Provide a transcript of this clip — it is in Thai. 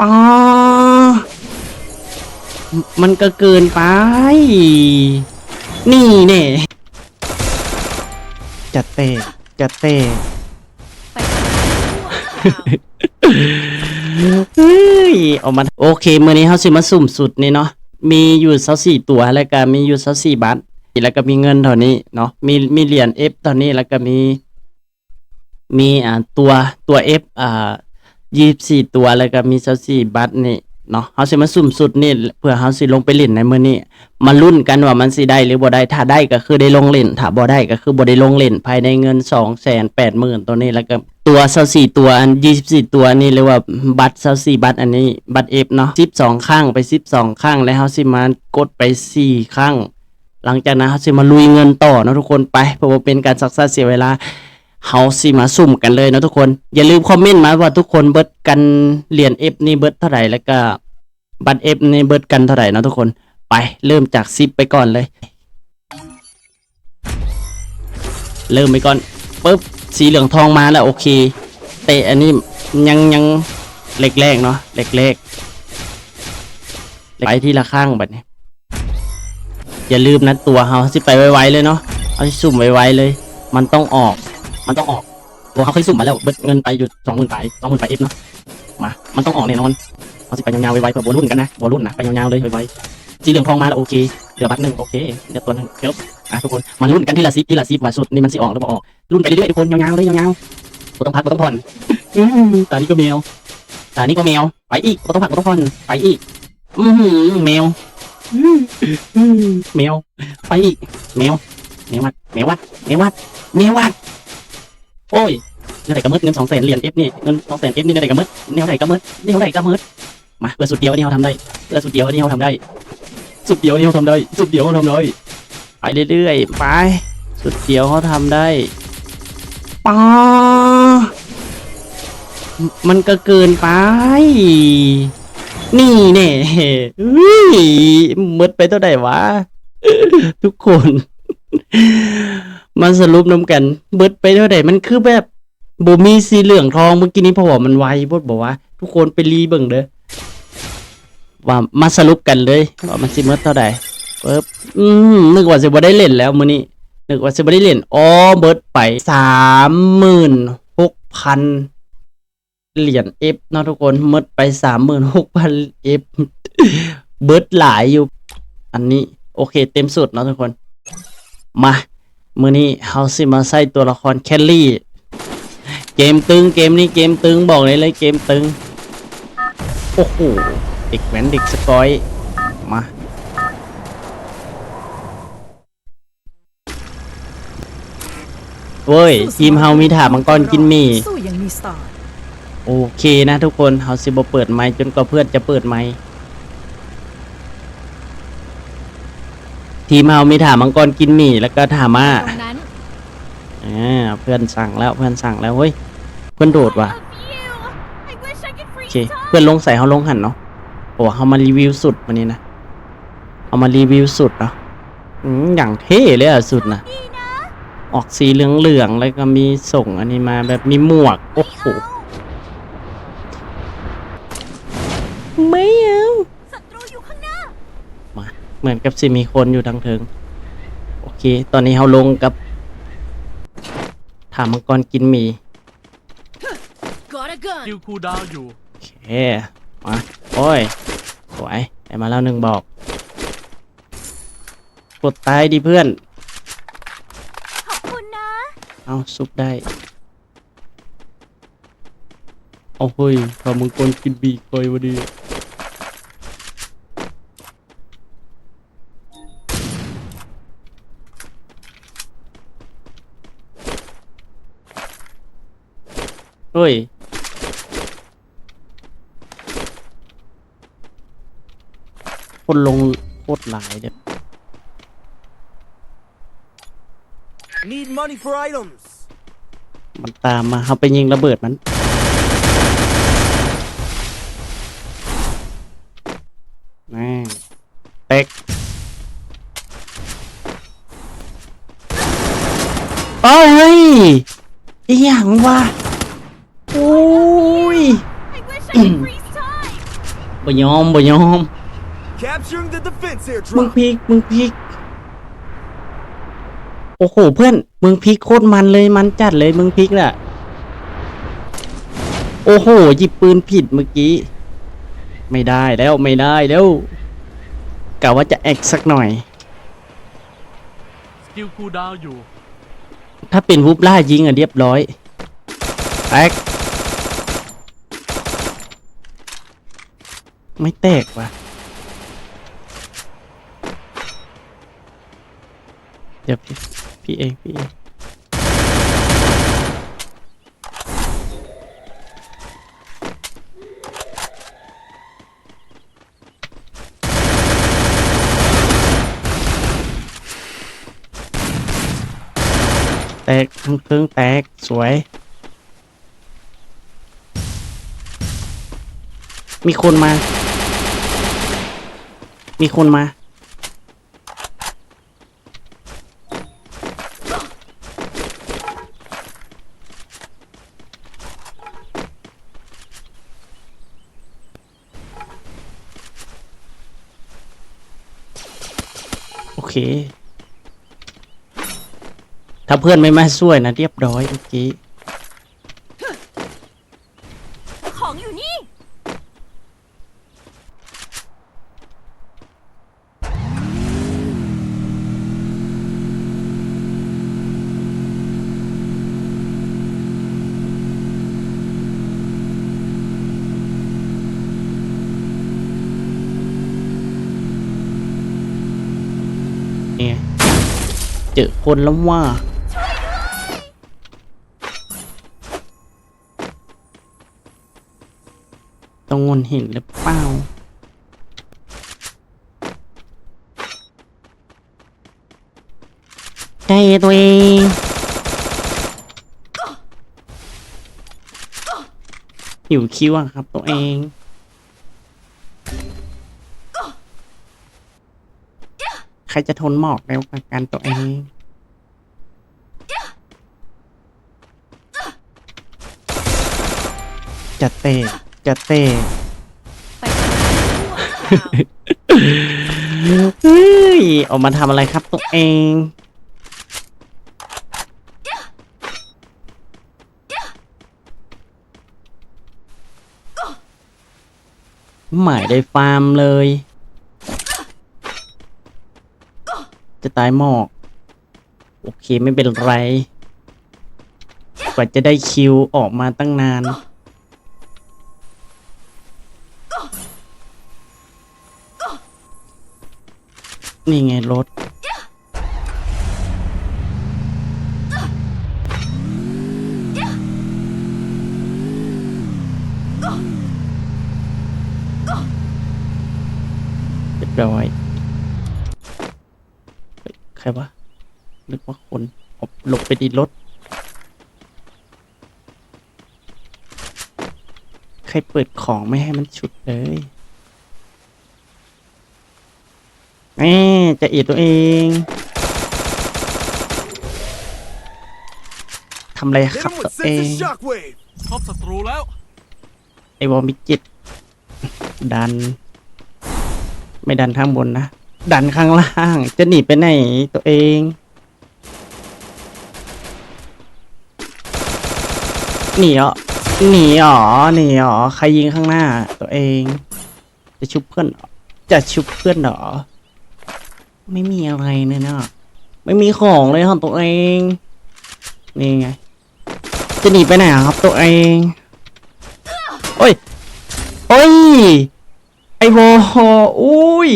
ปมันก็เกินไป นี่เนี่ยจัดเตะจัดเตะเฮ้ยออกมาโอเคเมื้อนี้เฮาสิมาสุ่มสุดนี่เนาะมีอยู่24ตัวแล้วก็มีอยู่24บาทแล้วก็มีเงินเท่านี้เนาะมีมีเหรียญ F เท่านี้แล้วก็มี มีอ่าตัวตัว F อ่า 24ตัวแล้วก็มี24บาทนี่เนาะเฮาสิมาสุ่มสุดนี่เพื่อเฮาสิลงไปเล่นในมือนี้มาลุ้นกันว่ามันสิได้หรือบ่ได้ถ้าได้ก็คือได้ลงเล่นถ้าบ่ได้ก็คือบ่ได้ลงเล่นภายในเงิน280,000ตัวนี้แล้วก็ตัว24ตัวอัน24ตัวนี่เรียกว่าบัตร24บัตรอันนี้บัตร F เนาะ12ข้างไป12ข้างแล้วเฮาสิมากดไป4ข้างหลังจากนั้นเฮาสิมาลุยเงินต่อนะทุกคนไปเพราะว่าเป็นการซักซ่าเสียเวลา เฮาสิมาสุ่มกันเลยนะทุกคน อย่าลืมคอมเมนต์มาว่าทุกคนเบิดกันเหรียญ F นี่เบิดเท่าไหร่แล้วก็บัตร F นี่เบิดกันเท่าไหร่นะทุกคนไปเริ่มจากซิปไปก่อนเลย เริ่มไปก่อนปุ๊บสีเหลืองทองมาแล้วโอเค เตะอันนี้ยังยังเล็กแรกๆเนาะเล็กแรกๆไปที่ละข้างบัดนี้ อย่าลืมนะตัวเฮาสิไปไวๆเลยเนาะเอาสิสุ่มไวๆเลย มันต้องออก มันต้องออกตัวเขาเคยสุ่มมาแล้วเบิดเงินไปอยู่สองหมื่นไปสองหมื่นไปเอฟเนาะมามันต้องออกแน่นอนเอาสิไปยาวๆไวๆเผื่อบอลรุ่นกันนะบอลรุ่นนะไปยาวๆเลยไวๆสีเหลืองทองมาแล้วโอเคเหลือบัตรหนึ่งโอเคเดี๋ยวตัวหนึงเดี๋ยวอะทุกคนมาลุ้นกันที่ละซิปที่ละซิปว่าสุดนี่มันสิออกหรือเปล่าออกรุ่นไปเรื่อยๆทุกคนยาวๆเลยยาวๆบ่ต้องพักบ่ต้องผ่อนตานี้ก็แมวตานี้ก็แมวไปอีกบ่ต้องพักบ่ต้องผ่อนไปอีกอือหือแมวแมวไปอีกแมวแมววัดแมววัดแมววัดแมววัด โอ้ยเงินไหนกระมืดเงินสองแสนเหรียญเอฟนี่เงินสองแสนเอฟนี่เงินไหนกระมืดแนวไหนกระมืดแนวไหนกระมืดมาเพื่อสุดเดียวอันนี้เราทำได้เพื่อสุดเดียวอันนี้เราทำได้ สุดเดียวอันนี้เราทำได้ สุดเดียวเราทำได้ไปเรื่อยๆไปสุดเดียวเขาทำได้ป้ามันก็เกินไป นี่เนี่ยอุ้ยมืดไปเท่าไหร่วะ ทุกคน มันสรุปน้ำกันเบิดไปเท่าไหร่มันคือแบบบ่มีสีเหลืองทองเมื่อกี้นี้พราะว่ามันไวบดบอกว่า ทุกคนไปรีเบิ่งเด้อว่ามาสรุปกันเลยว่ามันสิเมื่เท่าไหร่เปิบอืมนึกว่าสิบ่ได้เล่นแล้วมื้อนี้นึกว่าสิบ่ได้เล่นอ๋อเบิดไปสามหมื่นหกพันเหรียญเอฟเนาะทุกคนหมดไปสามหมื่นหกพันเอฟเบิดหลายอยู่ อันนี้ โอเค เต็มสุดเนาะทุกคน มา มือนี้เฮาสิมาใส่ตัวละครแคลรี่ เกมตึงเกมนี้เกมตึงบอกเลยเลยเกมตึง โอ้โหเด็กแว้นเด็กสกอย มาเว้ยทีมเฮามีถามังกรกินหมี่สู้อยังมีสไตล์ โอเคนะทุกคนเฮาสิบ่เปิดไมค์จนกว่าเพื่อนจะเปิดไม ทีมเฮามีถามังกรกินหมี่แล้วก็ถามาตรงนั้นอ่าเพื่อนสั่งแล้วเพื่อนสั่งแล้วเฮ้ยเพื่อนโดดว่ะโอเคเพื่อนลงใส่เขาลงหันเนาะโอ้เขามารีวิวสุดวันนี้นะเอามารีวิวสุดเนาะอืมอย่างเท่เลยอะสุดนะออกสีเหลืองๆแล้วก็มีส่งอันนี้มาแบบมีหมวกโอ้โหไม่เอา ศัตรูอยู่ข้างหน้า มา เหมือนกับสิมีคนอยู่ทางเทิง โอเค ตอนนี้เขาลงกับ ถามมังกรกินหมี Got a gun คิวคูลดาวน์อยู่ โอเค มา โอ้ย สวยได้มาแล้วหนึ่งบอก กดตายดิเพื่อน ขอบคุณนะ เอาซุปได้ เอาเฮ้ยทำมังกรกินบีคอยวะดี เฮ้ย คนลงโคตรหลายเด้อ Need money for items. มันตามมาเขาไปยิงระเบิดมันแม่งเต็กโอ้ยอีหยังวะ บ่ยอมบ่ยอม Capturing the defense มึง airdrop. พลิกมึงพลิกโอ้โหเพื่อน มึงพลิกโคตรมันเลยมันจัดเลยมึงพลิกน่ะโอ้โหหยิบปืนผิดเมื่อกี้ ไม่ได้แล้วไม่ได้แล้วกะว่าจะแอกสักหน่อย สกิลคูลดาวน์อยู่ ถ้าเป็นวุบล่ายิงอะเรียบร้อยแตก ไม่แตกว่ะ เดี๋ยวพี่พี่เองพี่เองแตกทั้งเครื่องแตก สวย มีคนมา มีคนมา โอเค ถ้าเพื่อนไม่มาช่วยนะเรียบร้อยเมื่อกี้ ของอยู่นี่ เนี่ย เจอคนแล้วว่าต้องงนเห็นหรือเปล่าใจตัวเองหิวคิวอะครับตัวเอง ใครจะทนหมอกเร็วกว่ากันตัวเอง จะเตะจะเตะเฮ้ยออกมาทำอะไรครับตัวเองหมายได้ฟาร์มเลย จะตายหมอก โอเคไม่เป็นไร กว่าจะได้คิวออกมาตั้งนาน นี่ไงรถเรียบร้อย วะนึกว่าคนเอาหลบไปดีรถ ใครเปิดของไม่ให้มันฉุดเลยแหมจะเอียดตัวเองทำอะไร Hit ครับ him ตัว with เอง sense of shockwave. พบศัตรูแล้ว ไอวอลมิจิต ดัน ไม่ดันข้างบนนะ ดันข้างล่าง จะหนีไปไหนตัวเอง หนีเหรอหนีเหรอหนีเหรอใครยิงข้างหน้า ตัวเอง จะชุบเพื่อน จะชุบเพื่อนเหรอ ไม่มีอะไรเลยนะไม่มีของเลยของตัวเอง นี่ไง จะหนีไปไหนครับตัวเอง โอ้ย โอ้ย ไอโวอุ้ย